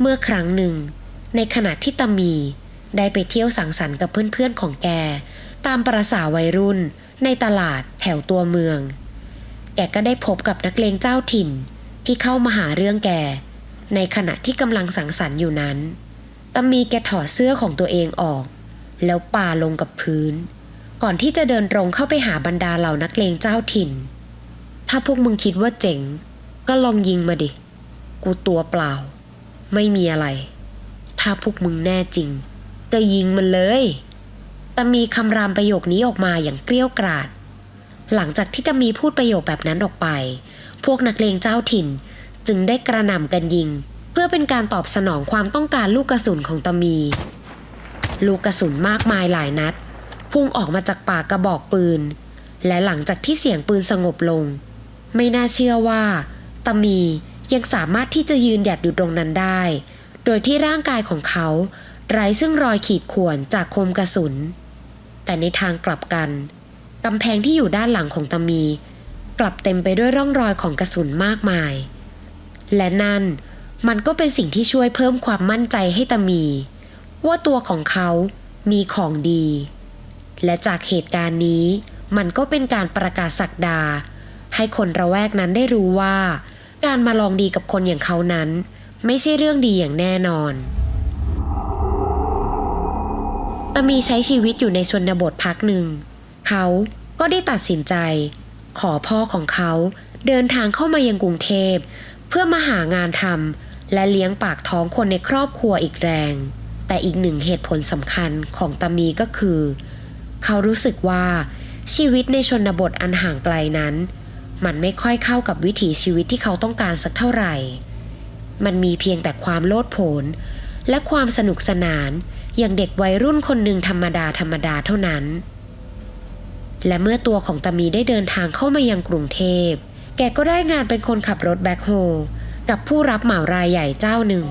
เมื่อครั้งหนึ่ง ในขณะที่ตามีได้ไปเที่ยวสังสรรค์กับเพื่อนๆของแก ตามประษาวัยรุ่น ในตลาดแถวตัวเมือง แกก็ได้พบกับนักเลงเจ้าถิ่นที่เข้ามาหาเรื่องแก ในขณะที่กำลังสังสรรค์อยู่นั้นตามีแกถอดเสื้อของตัวเองออก แล้วป่าลงกับพื้น ก่อนที่จะเดินตรงเข้าไปหาบรรดาเหล่านักเลงเจ้าถิ่น ถ้าพวกมึงคิดว่าเจ๋ง ก็ลองยิงมาดิ กูตัวเปล่า ไม่มีอะไร ถ้าพวกมึงแน่จริง ก็ยิงมันเลย แต่มีคำรามประโยคนี้ออกมาอย่างเกรี้ยวกราด หลังจากที่ตามีพูดประโยคแบบนั้นออกไป พวกนักเลงเจ้าถิ่นจึงได้กระหน่ำกันยิง เพื่อเป็นการตอบสนองความต้องการลูกกระสุนของตามี ลูกกระสุนมากมายหลายนัด พุ่งออกมาจากปากกระบอกปืน และหลังจากที่เสียงปืนสงบลง ไม่น่าเชื่อว่าตามี ยังสามารถที่จะยืนหยัดอยู่ตรงนั้นได้ โดยที่ร่างกายของเขา ไร้ซึ่งรอยขีดข่วนจากคมกระสุน แต่ในทางกลับกันกำแพงที่อยู่ด้านหลังของตามี กลับเต็มไปด้วยร่องรอยของกระสุนมากมาย และนั่นมันก็เป็นสิ่งที่ช่วยเพิ่มความมั่นใจให้ตามี ว่าตัวของเขามีของดี และจากเหตุการณ์นี้ มันก็เป็นการประกาศสักดา ให้คนระแวกนั้นได้รู้ว่า การมาลองดีกับคนอย่างเขานั้น ไม่ใช่เรื่องดีอย่างแน่นอนตมีใช้ชีวิตอยู่ในชนบทพักหนึ่ง เขาก็ได้ตัดสินใจ ขอพ่อของเขาเดินทางเข้ามายังกรุงเทพ เพื่อมาหางานทำและเลี้ยงปากท้องคนในครอบครัวอีกแรง แต่อีกหนึ่งเหตุผลสำคัญของตามีก็คือ เขารู้สึกว่าชีวิตในชนบทอันห่างไกลนั้น มันไม่ค่อยเข้ากับวิถีชีวิตที่เขาต้องการสักเท่าไหร่ มันมีเพียงแต่ความโลดโผนและความสนุกสนานอย่างเด็กวัยรุ่นคนหนึ่งธรรมดาธรรมดาเท่านั้น และเมื่อตัวของตามีได้เดินทางเข้ามายังกรุงเทพ แกก็ได้งานเป็นคนขับรถแบ็คโฮกับผู้รับเหมารายใหญ่เจ้าหนึ่ง